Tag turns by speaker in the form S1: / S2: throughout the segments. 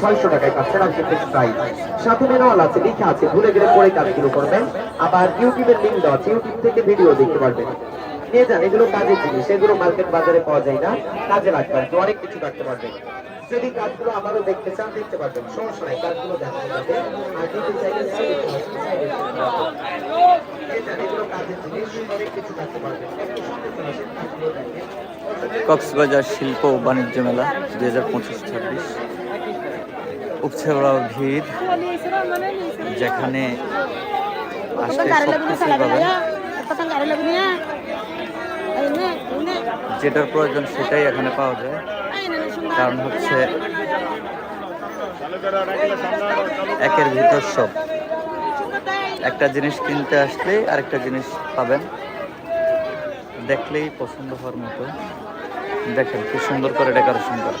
S1: ছয়শো টাকায় পাচ্ছেন আছে লেখা আছে গেলে পরে আবার ইউটিউবের লিঙ্ক দেওয়া আছে ইউটিউব থেকে ভিডিও দেখতে পারবেন নিয়ে যান এগুলো কাজের জিনিস এগুলো মার্কেট বাজারে পাওয়া যায় না কাজে লাগবে আর কি, অনেক কিছু রাখতে পারবেন। যদি কাজগুলো আবারও দেখতে চান দেখতে পারবেন সমস্যা নাই কাজগুলো দেখা যাবে আর দিতে চাইলে এগুলো কাজের জিনিস অনেক কিছু রাখতে পারবেন।
S2: কক্সবাজার শিল্প ও বাণিজ্য মেলা দুই হাজার পঁচিশ ছাব্বিশ। উপচে পড়া ভিড় যেখানে আসলে সব পাবেন। যেটার প্রয়োজন সেটাই এখানে পাওয়া যায়। কারণ হচ্ছে একের ভিতর সব। একটা জিনিস কিনতে আসলেই আরেকটা জিনিস পাবেন। দেখলেই পছন্দ হওয়ার মতো। দেখেন কি সুন্দর করে ডেকোরেশন করে।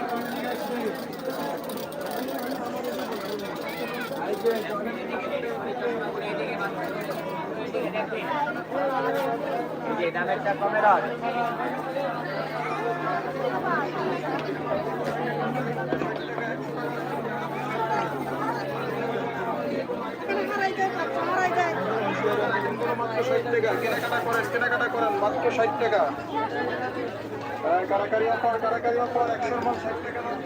S3: কেনাকাটা করেন কেনাকাটা করেন মাত্র ষাট টাকা কারাকারি অফার কারাকারি অফার একশোর মাল ষাট টাকা দাম,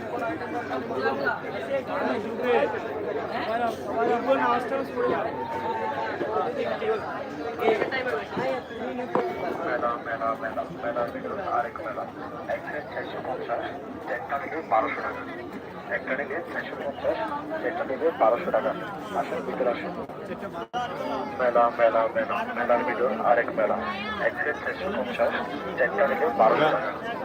S3: মেলা মেলা মেলা মেলা মেলা আরেক মেলা এক সেট চারশো পঞ্চাশ একটা নেবে বারোশো টাকা একটা নেবে চারশো পঞ্চাশ একটা নেবে বারোশো টাকা আসেন ভিতরে আসেন মেলা মেলা মেলা মেলার ভিতর আরেক মেলা এক চারশো পঞ্চাশ একটা নেবে বারোশো টাকা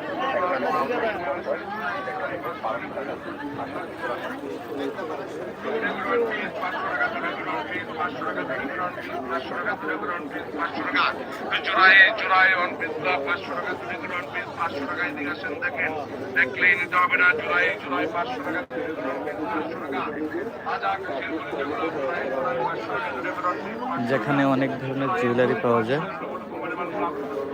S4: পাঁচশো টাকা পিস পাঁচশো দেখেন নিতে হবে না পাঁচশো টাকা
S2: যেখানে অনেক ধরনের জুয়েলারি পাওয়া যায়।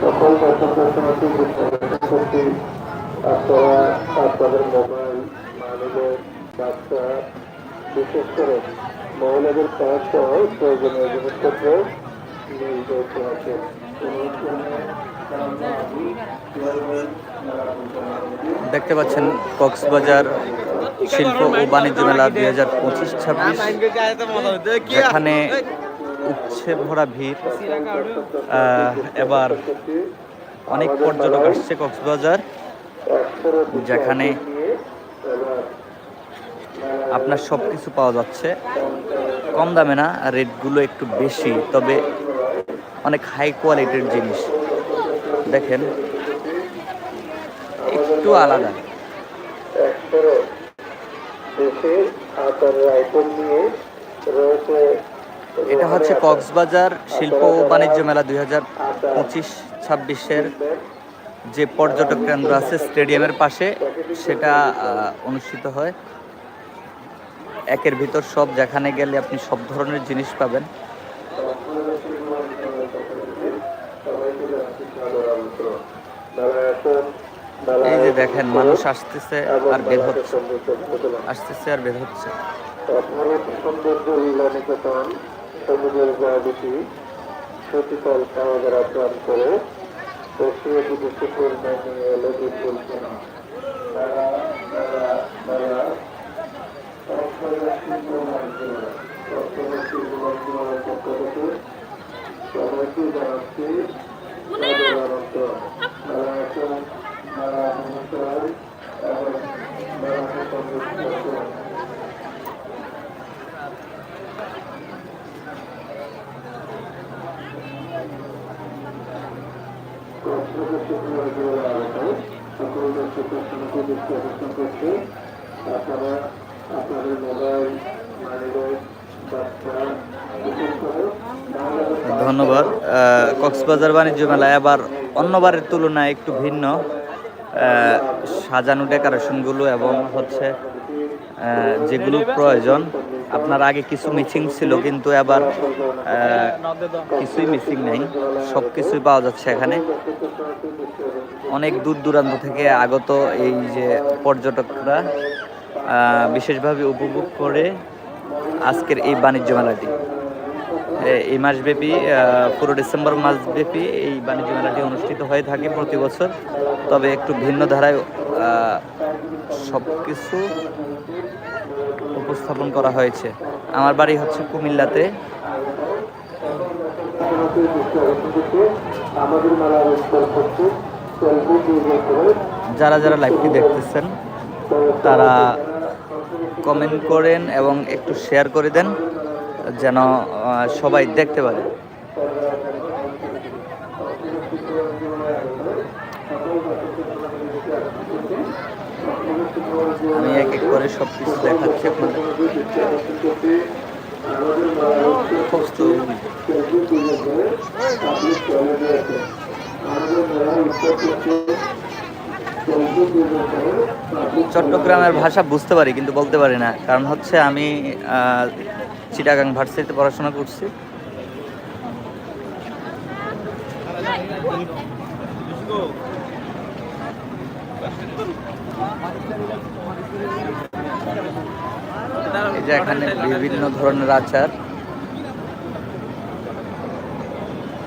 S4: সকল করছি আপনারা আপনাদের মোবাইল বাচ্চা বিশেষ করে মহিলাদের সহ প্রয়োজনীয় জিনিসপত্র আছে
S2: দেখতে পাচ্ছেন কক্সবাজার শিল্প ও বাণিজ্য মেলা দুই হাজার পঁচিশ ছাব্বিশ যেখানে উচ্ছে ভরা ভিড়। এবার অনেক পর্যটক আসছে কক্সবাজার, যেখানে আপনার সব কিছু পাওয়া যাচ্ছে। কম দামে না, রেটগুলো একটু বেশি, তবে অনেক হাই কোয়ালিটির জিনিস। দেখেন, একটু আলাদা।
S4: একশোরও দেশে আচারের নিয়ে রয়েছে
S2: এটা হচ্ছে কক্সবাজার শিল্প ও বাণিজ্য মেলা দুই হাজার পঁচিশ, ছাব্বিশের যে পর্যটক কেন্দ্র আছে স্টেডিয়ামের পাশে, সেটা অনুষ্ঠিত হয়। একের ভিতর সব, যেখানে গেলে আপনি সব ধরনের জিনিস পাবেন। এই যে দেখেন, মানুষ আসতেছে আর বের হচ্ছে। আসতেছে আর বের হচ্ছে।
S4: সমুদ্রের জয়বতী সতীতল সাগর আপ্রাণ করে বসিয়ে বিদেশি পরিমাণ নিয়ে এলো বিপুল কেনা তারা তারা তারা সবাইকে জানাচ্ছি এবং তারা সঙ্গে আপনারা আপনাদের মোবাইল
S2: ধন্যবাদ কক্সবাজার বাণিজ্য মেলায় আবার অন্যবারের তুলনায় একটু ভিন্ন সাজানো ডেকোরেশনগুলো এবং হচ্ছে যেগুলো প্রয়োজন। আপনার আগে কিছু মিসিং ছিল, কিন্তু এবার কিছুই মিসিং নেই। সব কিছুই পাওয়া যাচ্ছে এখানে। অনেক দূর দূরান্ত থেকে আগত এই যে পর্যটকরা বিশেষভাবে উপভোগ করে আজকের এই বাণিজ্য মেলাটি। এই মাসব্যাপী পুরো ডিসেম্বর মাসব্যাপী এই বাণিজ্য মেলাটি অনুষ্ঠিত হয়ে থাকে প্রতি বছর। তবে একটু ভিন্ন ধারায় সব কিছু উপস্থাপন করা হয়েছে। আমার বাড়ি হচ্ছে কুমিল্লাতে। যারা যারা লাইভটি দেখতেছেন, তারা কমেন্ট করেন এবং একটু শেয়ার করে দেন, যেন সবাই দেখতে পারে। করে সব কিছু দেখাচ্ছে চট্টগ্রামের ভাষা বুঝতে পারি কিন্তু বলতে পারি না। কারণ হচ্ছে আমি চিটাগাং ভার্সিটিতে পড়াশোনা করছি। যে এখানে বিভিন্ন ধরনের আচার।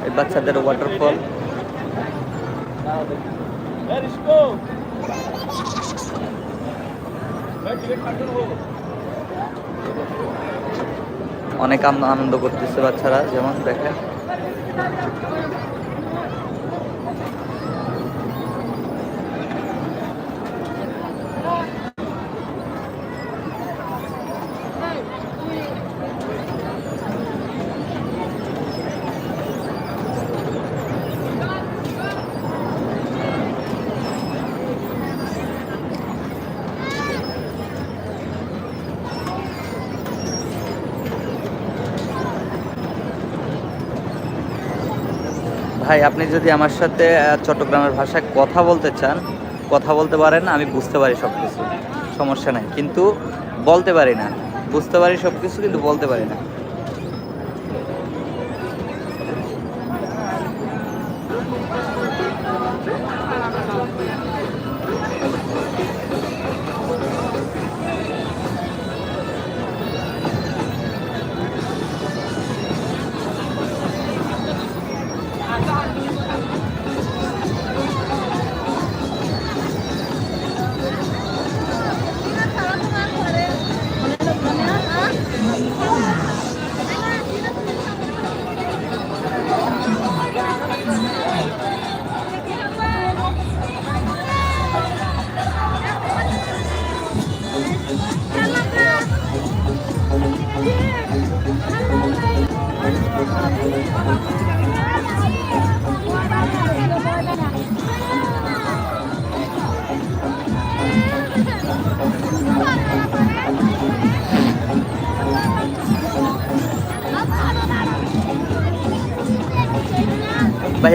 S2: এই বাচ্চাদের ওয়াটারফল অনেক আন- আনন্দ করতেছে বাচ্চারা, যেমন দেখেন। আপনি যদি আমার সাথে চট্টগ্রামের ভাষায় কথা বলতে চান, কথা বলতে পারেন, আমি বুঝতে পারি সব কিছু সমস্যা নাই। কিন্তু বলতে পারি না। বুঝতে পারি সব কিছু কিন্তু বলতে পারি না।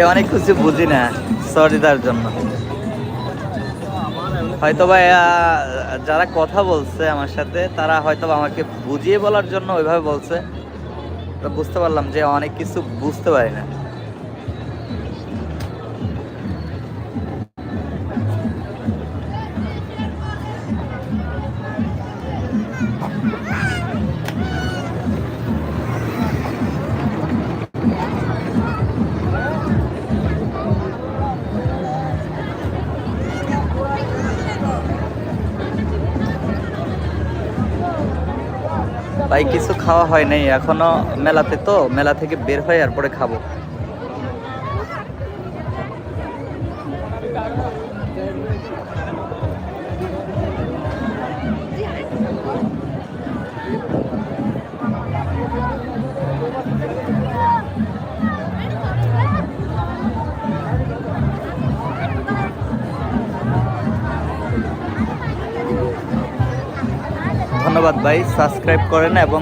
S2: ভাই, অনেক কিছু বুঝি না। সরি তার জন্য। হয়তো ভাই যারা কথা বলছে আমার সাথে, তারা হয়তো আমাকে বুঝিয়ে বলার জন্য ওইভাবে বলছে। বুঝতে পারলাম যে অনেক কিছু বুঝতে পারি না। খাওয়া হয় নাই এখনও মেলাতে তো মেলা থেকে বের হয়ে আর পরে খাব। ধন্যবাদ ভাই, সাবস্ক্রাইব করেন এবং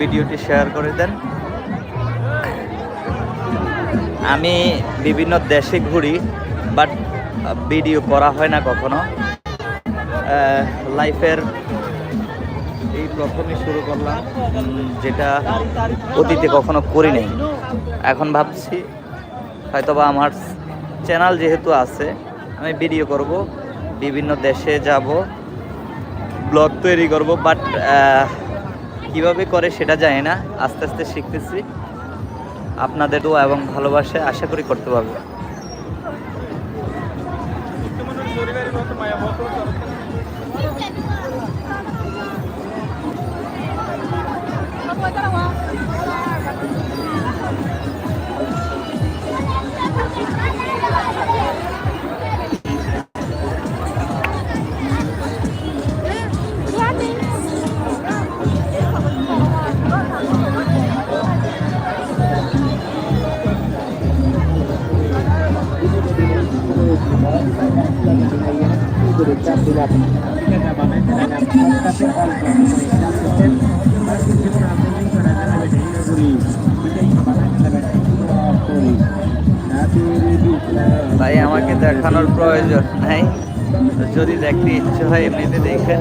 S2: ভিডিওটি শেয়ার করে দেন। আমি বিভিন্ন দেশে ঘুরি, বাট ভিডিও করা হয় না কখনো। লাইফের এই প্রথমে শুরু করলাম যেটা অতীতে কখনো করি এখন ভাবছি, হয়তোবা আমার চ্যানেল যেহেতু আছে, আমি ভিডিও করব, বিভিন্ন দেশে যাব ব্লগ তৈরি করব বাট কীভাবে করে সেটা জানি না। আস্তে আস্তে শিখতেছি। আপনাদেরও এবং ভালোবাসা আশা করি করতে পারব। প্রয়োজন নাই। যদি দেখতে ইচ্ছে হয়, এমনিতে দেখেন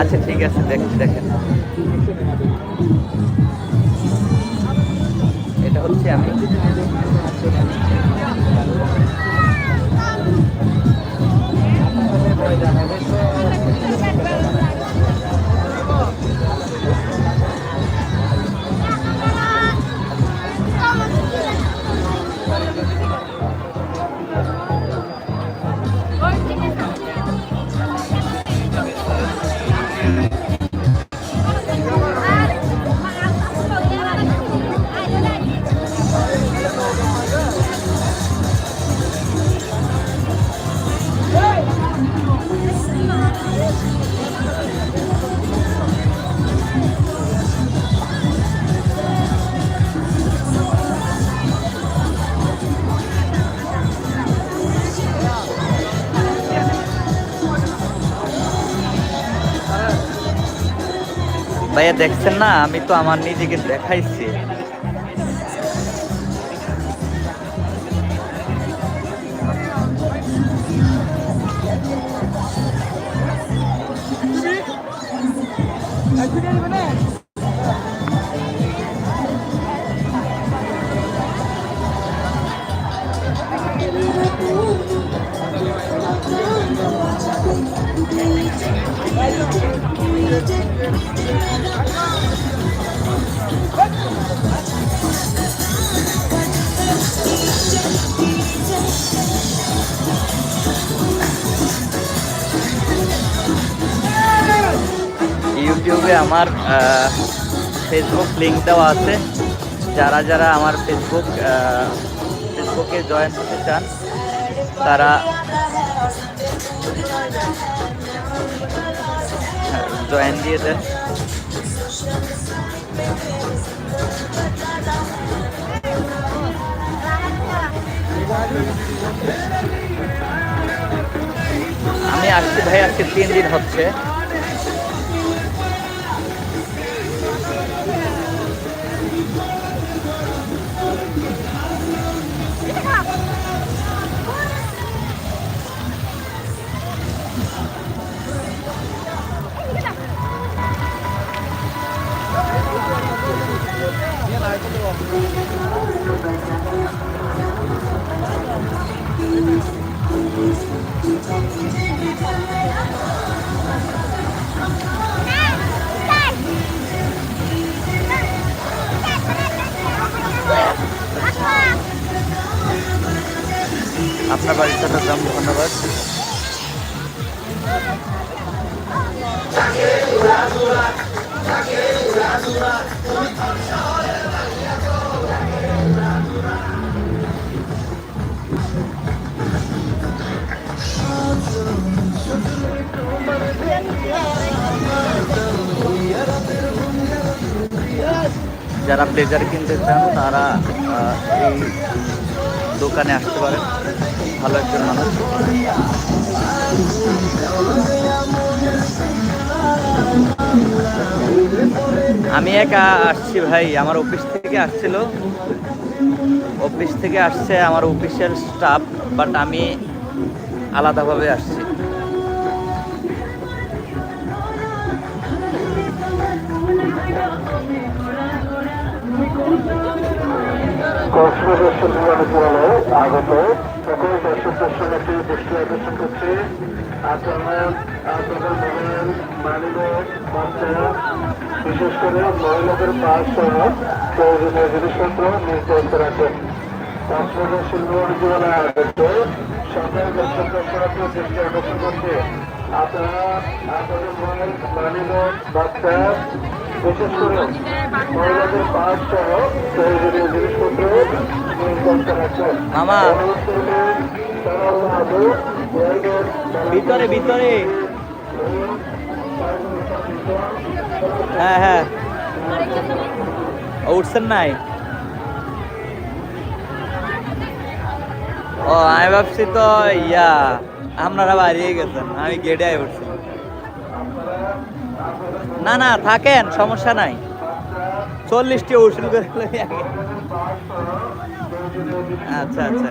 S2: আচ্ছা ঠিক আছে দেখেন দেখেন এটা হচ্ছে আমি। ভাইয়া দেখছেন না আমি তো আমার নিজেকে দেখাইছি। ইউটিউবে আমার ফেসবুক লিংক দেওয়া আছে। যারা যারা আমার ফেসবুক ফেসবুকে জয়েন হতে চান, তারা জয়েন দিয়ে আমি আসছি ভাই আজকে তিন দিন হচ্ছে। আপনার চান তারা এই দোকানে আসতে পারেন ভালো একজন মানুষ। আমি একা আসছি ভাই, আমার অফিস থেকে আসছিল। অফিস থেকে আসছে আমার অফিসের স্টাফ, বাট আমি আলাদাভাবে আসছি।
S4: কক্সবাজার সচিবালয় আগত সকল দর্শক দর্শনার্থী দৃষ্টি আকর্ষণ করছে আপনার আপনাদের মোবাইল মানিব্যাগ বাচ্চা বিশেষ করে মহিলাদের পাস সহ প্রয়োজনীয় জিনিসপত্র নির্ধারিত রাখেন কক্সবাজার শিল্প সচিবালয় আগত সকল দর্শক দর্শনার্থী দৃষ্টি আকর্ষণ করছে আপনারা আপনাদের মোবাইল মানিব্যাগ বাচ্চা বিশেষ করে মহিলাদের পাস সহ প্রয়োজনীয় জিনিসপত্র
S2: ভিতরে ভিতরে। হ্যাঁ হ্যাঁ। উঠছেন নাই ও, আমি ভাবছি তো, ইয়া, আপনারা বাড়িয়ে গেছেন, আমি গেটে উঠছি। না না থাকেন সমস্যা নাই। চল্লিশটি উসুল করে আচ্ছা আচ্ছা।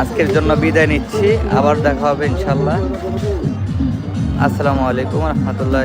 S2: আজকের জন্য বিদায় নিচ্ছি। আবার দেখা হবে ইনশাল্লাহ আসসালামু আলাইকুম রহমতুল্লাহ